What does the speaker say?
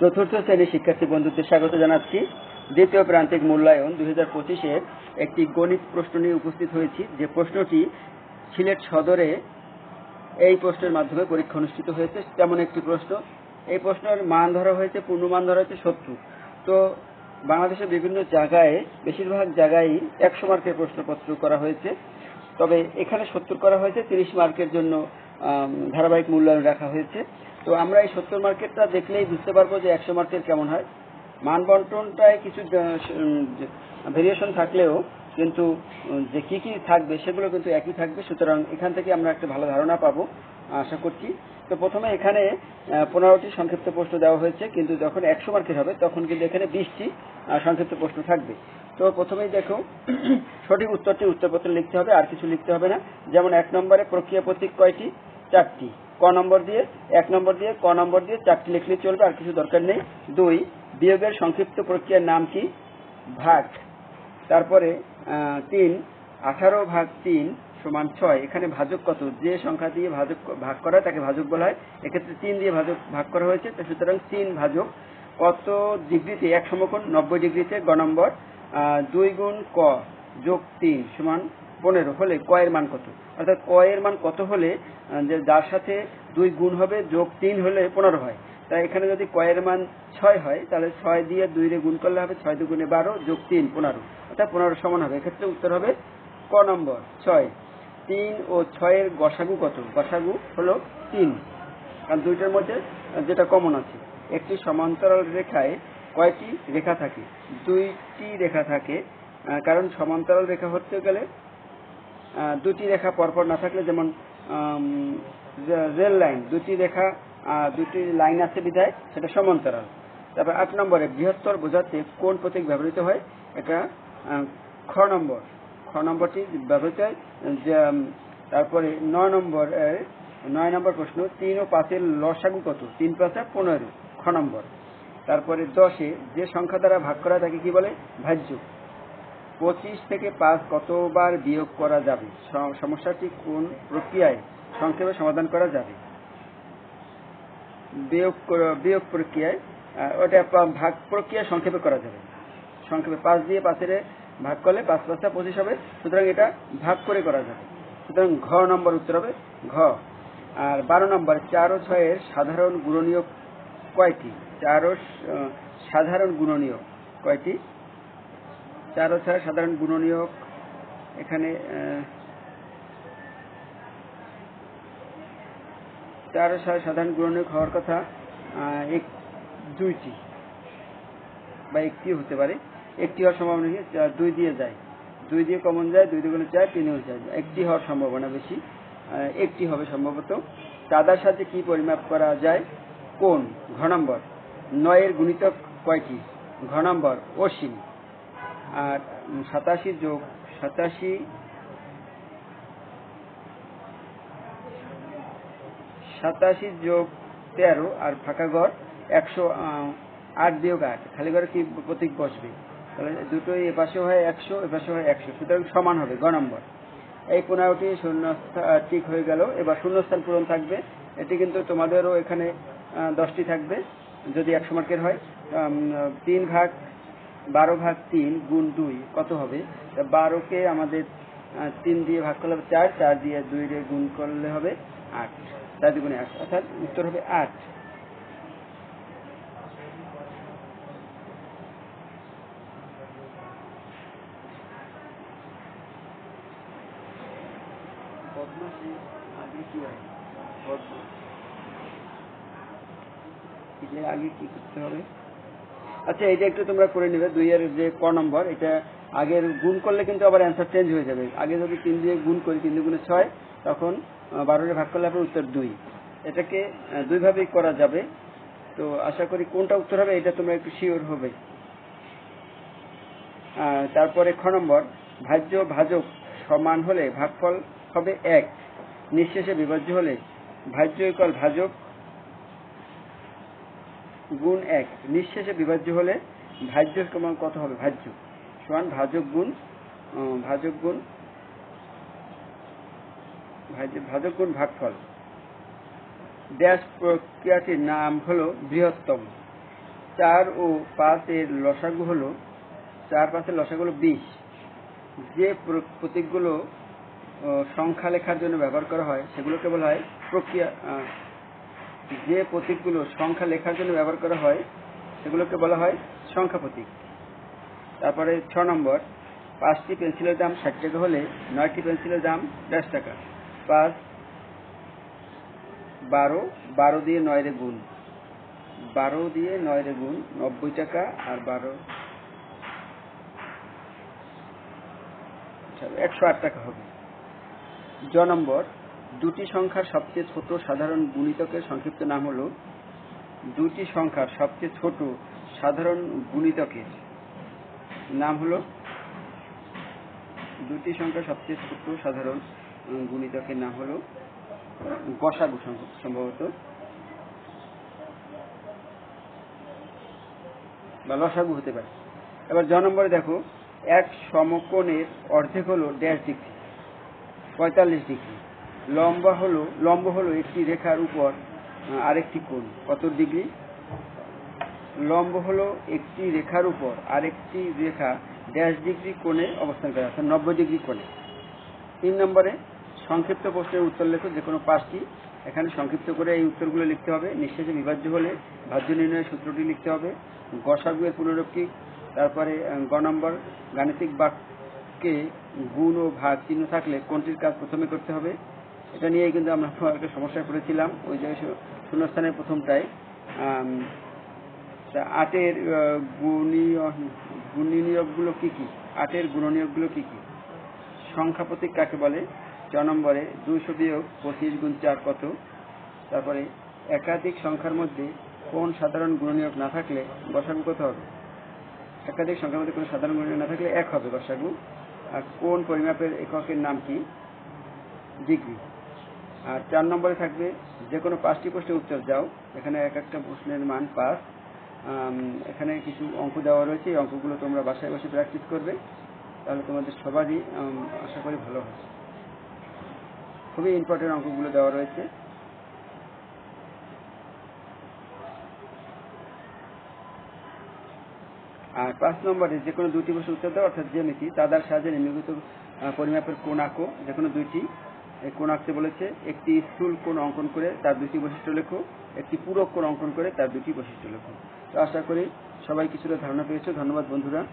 চতুর্থ শ্রেণির শিক্ষার্থী বন্ধুদের স্বাগত জানাচ্ছি। দ্বিতীয় প্রান্তিক মূল্যায়ন দুই হাজার পঁচিশের একটি গণিত প্রশ্ন নিয়ে উপস্থিত হয়েছি। যে প্রশ্নটি সিলেট সদরে এই প্রশ্নের মাধ্যমে পরীক্ষা অনুষ্ঠিত হয়েছে, তেমন একটি প্রশ্ন। এই প্রশ্নের মান ধরা হয়েছে, পূর্ণমান ধরা হয়েছে সত্তর। তো বাংলাদেশের বিভিন্ন জায়গায়, বেশিরভাগ জায়গায় একশো মার্কের প্রশ্নপত্র করা হয়েছে। তবে এখানে সত্তর করা হয়েছে, তিরিশ মার্কের জন্য ধারাবাহিক মূল্যায়ন রাখা হয়েছে। তো আমরা এই সত্তর মার্কেটটা দেখলেই বুঝতে পারব যে একশো মার্কের কেমন হয়। মান বন্টনটায় কিছু ভেরিয়েশন থাকলেও কিন্তু যে কি কি থাকবে সেগুলো কিন্তু একই থাকবে। সুতরাং এখান থেকে আমরা একটা ভালো ধারণা পাবো, আশা করছি। তো প্রথমে এখানে পনেরোটি সংক্ষিপ্ত প্রশ্ন দেওয়া হয়েছে, কিন্তু যখন একশো মার্কের হবে তখন কিন্তু এখানে বিশটি সংক্ষিপ্ত প্রশ্ন থাকবে। তো প্রথমেই দেখো, সঠিক উত্তরটি উত্তরপত্রে লিখতে হবে, আর কিছু লিখতে হবে না। যেমন এক নম্বরে প্রক্রিয়া প্রতীক কয়টি? চারটি। ক নম্বর দিয়ে, এক নম্বর দিয়ে, ক নম্বর দিয়ে চারটি লিখলে চলবে, আর কিছু দরকার নেই। দুই, বিয়োগের সংক্ষিপ্ত প্রক্রিয়ার নাম কি? ভাগ। তারপরে তিন, আঠারো ভাগ তিন সমান ছয়। এখানে ভাজক কত? যে সংখ্যা দিয়ে ভাজক ভাগ করা তাকে ভাজক বলা হয়। এক্ষেত্রে তিন দিয়ে ভাজক ভাগ করা হয়েছে সুতরাং তিন ভাজক কত ডিগ্রিতে? এক সমকোণ নব্বই ডিগ্রিতে, গ নম্বর দুই গুণ ক যোগ তিন সমান পনেরো হলে কয়ের মান কত? অর্থাৎ কয়ের মান কত হলে যে যার সাথে দুই গুণ হবে, যোগ তিন হলে পনেরো হয়। তাই এখানে যদি কয়ের মান ছয় হয়, তাহলে ছয় দিয়ে দুই রে গুণ করলে হবে ছয় দুগুণে বারো, যোগ তিন পনেরো। অর্থাৎ পনেরো সমান হবে। এক্ষেত্রে উত্তর হবে ক নম্বর, ছয়। তিন ও ছয়ের গসাগু কত? গসাগু হলো তিন। কারণ দুইটার মধ্যে যেটা কমন আছে। একটি সমান্তরাল রেখায় কয়টি রেখা থাকে? দুইটি রেখা থাকে। কারণ সমান্তরাল রেখা হতে গেলে দুটি রেখা পরপর না থাকলে যেমন রেল লাইন, দুটি রেখা দুটি লাইন আছে বিধায়, সেটা সমান্তরাল। তারপর আট নম্বরে বৃহত্তর বোঝাতে কোন প্রতীক ব্যবহৃত হয়? এটা খ নম্বর। খ নম্বরটি ব্যবহৃত হয় তারপরে নয় নম্বর নয় নম্বর প্রশ্ন, তিন ও পাঁচের লসাগু কত? তিন, পাঁচে পনেরো। খ নম্বর। তারপরে দশে যে সংখ্যা দ্বারা ভাগ করা তাকে কি বলে? ভাজ্য। পঁচিশ থেকে পাঁচ কতবার বিয়োগ করা যাবে? সমস্যাটি কোন প্রক্রিয়ায় সংক্ষেপে সমাধান করা যাবে? বিয়োগ বিয়োগ প্রক্রিয়ায় ওটা ভাগ প্রক্রিয়া সংক্ষেপে করা যাবে। সংক্ষেপে পাঁচ দিয়ে পাঁচের ভাগ করলে পাঁচ পাঁচটা পঁচিশ হবে, সুতরাং এটা ভাগ করে করা যাবে। সুতরাং ঘ নম্বর উত্তর হবে ঘ। আর বারো নম্বর, চার ও ছয়ের সাধারণ গুণনীয় কয়টি? চার ও সাধারণ গুণনীয় কয়টি? চার ও ছয়, সাধারণ গুণনীয়ক। এখানে চার ও ছয় সাধারণ গুণনীয়ক হওয়ার কথা এক, দুইটি বা একটি হতে পারে। একটি হওয়ার সম্ভাবনা কি? দুই দিয়ে যায়। দুই দিয়ে কমন যায়, দুই দুগুণে চায় তিন যায়। একটি হওয়ার সম্ভাবনা বেশি। একটি হবে সম্ভবত। চাঁদার সাথে কি পরিমাপ করা যায়? কোন ঘ নম্বর। নয়ের গুণিতক কয়টি? ঘ নম্বর, অসীম। আর সাতাশি যোগ সাতাশি সাতাশি যোগ তেরো আর ফাঁকা ঘর একশো আট বিয়োগ আট। খালি ঘরে কি প্রতীক বসবে? তাহলে দুটোই এপাশে হয় একশো, এপাশে হয় একশো। সুতরাং সমান হবে, গ নম্বর। এই পনেরোটি শূন্যস্থান ঠিক হয়ে গেল। এবার শূন্যস্থান পূরণ থাকবে। এটি কিন্তু তোমাদেরও এখানে দশটি থাকবে। যদি একশো মার্কের হয় তিন ভাগ বারো ভাগ তিন গুণ দুই, কত হবে? বারোকে আমাদের তিন দিয়ে ভাগ করলে হবে চার চার দিয়ে দুই দিয়ে গুণ করলে হবে আট। চার দুগুণে আট, অর্থাৎ উত্তর হবে আট। আগে কি করতে হবে? আচ্ছা এটা একটু তোমরা করে নেবে, দুই এর যে ক নম্বর, এটা আগের গুণ করলে কিন্তু আবার অ্যান্সার চেঞ্জ হয়ে যাবে। আগে যদি তিন দিয়ে গুণ করি, তিন দুগুণে ছয়, তখন বারোরে ভাগ করলে হবে উত্তর দুই। এটাকে দুইভাবেই করা যাবে। তো আশা করি কোনটা উত্তর হবে, এটা তোমরা একটু শিওর হবে। তারপরে খ নম্বর, ভাজ্য ভাজক সমান হলে ভাগফল হবে এক, নিঃশেষে বিভাজ্য হলে ভাজ্য ইকল ভাজক গুণ এক। নিঃশেষে বিভাজ্য হলে ভাজ্য সমান কত হবে? ভাজ্য। সমান ভাজক গুণ ভাজক গুণ ভাজক গুণ ভাগফল। ড্যাশ প্রক্রিয়াটির নাম হলো বৃহত্তম। চার ও পাঁচের লসাগু হলো, চার পাঁচের লসাগু হলো বিশ। যে প্রতীকগুলো সংখ্যা লেখার জন্য ব্যবহার করা হয়, সেগুলোকে বলা হয় প্রক্রিয়া যে প্রতীকগুলো সংখ্যা লেখার জন্য ব্যবহার করা হয়, সেগুলোকে বলা হয় সংখ্যা প্রতীক। তারপরে ছ নম্বর, পাঁচটি পেন্সিলের দাম ষাট টাকা হলে নয়টি পেন্সিলের দাম দশ টাকা। পাঁচ, বারো বারো দিয়ে নয় রে গুণ। বারো দিয়ে নয় রে গুণ, নব্বই টাকা আর বারো। একশো আট টাকা হবে। জ নম্বর দুটি সংখ্যার সবচেয়ে ছোট সাধারণ গুণিতকের সংক্ষিপ্ত নাম হলো, দুটি সংখ্যার সবচেয়ে ছোট সাধারণ গুণিতকের নাম হলো, দুটি সংখ্যার সবচেয়ে ছোট সাধারণ গুণিতকের নাম হলো গসাগু সম্ভবত। বা লসাগু হতে পারে। এবার জ নম্বরে দেখো, এক সমকোণের অর্ধেক হলো ড্যাশ ডিগ্রি, পঁয়তাল্লিশ ডিগ্রি। লম্বা হলো, লম্ব হলো একটি রেখার উপর আরেকটি কোণ। কত ডিগ্রি? লম্ব হলো একটি রেখার উপর, আরেকটি রেখা ড্যাশ ডিগ্রি কোণে অবস্থান করে, অর্থাৎ নব্বই ডিগ্রি কোণে। তিন নম্বরে, সংক্ষিপ্ত প্রশ্নের উত্তর লেখো, যে কোনো পাঁচটি। এখানে সংক্ষিপ্ত করে এই উত্তরগুলো লিখতে হবে। নিঃশেষে বিভাজ্য হলে ভাজ্য নির্ণয়ের সূত্রটি লিখতে হবে। গসাগু এর পুনরুক্তি, তারপরে গ নম্বর, গাণিতিক বাক্যে গুণ ও ভাগ চিহ্ন থাকলে কোনটির কাজ প্রথমে করতে হবে? এটা নিয়েই কিন্তু আমরা একটা সমস্যায় পড়েছিলাম। ওই শূ- শূন্যস্থানের প্রথমটায় আটের গুণনীয়কগুলো কি কি? আটের গুণনীয়কগুলো কি কি? সংখ্যা প্রতীক কাকে বলে? চ নম্বরে দুইশো বিয়োগ পঁচিশ গুণ চার কত? তারপরে একাধিক সংখ্যার মধ্যে কোন সাধারণ গুণনীয়ক না থাকলে বসাগু কত হবে? একাধিক সংখ্যার মধ্যে কোনো সাধারণ গুণনীয়ক না থাকলে এক হবে গসাগু আর কোন পরিমাপের এককের নাম কি? ডিগ্রি আর চার নম্বরে থাকবে যে কোনো পাঁচটি প্রশ্নের উত্তর দাও। এখানে এক একটা প্রশ্নের মান পাঁচ এখানে কিছু অঙ্ক দেওয়া রয়েছে, এই অঙ্কগুলো তোমরা বাসায় বসে প্র্যাকটিস করবে। তাহলে তোমাদের সবারই আশা করি ভালো হবে। খুবই ইম্পর্টেন্ট অঙ্কগুলো দেওয়া রয়েছে। আর পাঁচ নম্বরে যে কোনো দুটি প্রশ্ন উত্তর দাও, অর্থাৎ জ্যামিতি, তাদের সাহায্যে নিম্নলিখিত পরিমাপের কোণ আঁকো যে কোনো দুইটি। কোণ আঁকতে বলেছে? একটি স্থূল কোন অঙ্কন করে তার দুটি বৈশিষ্ট্য লেখো, একটি পূরক কোন অঙ্কন করে তার দুটি বৈশিষ্ট্য লেখো। তো আশা করি সবাই কিছুটা ধারণা পেয়েছ। ধন্যবাদ বন্ধুরা।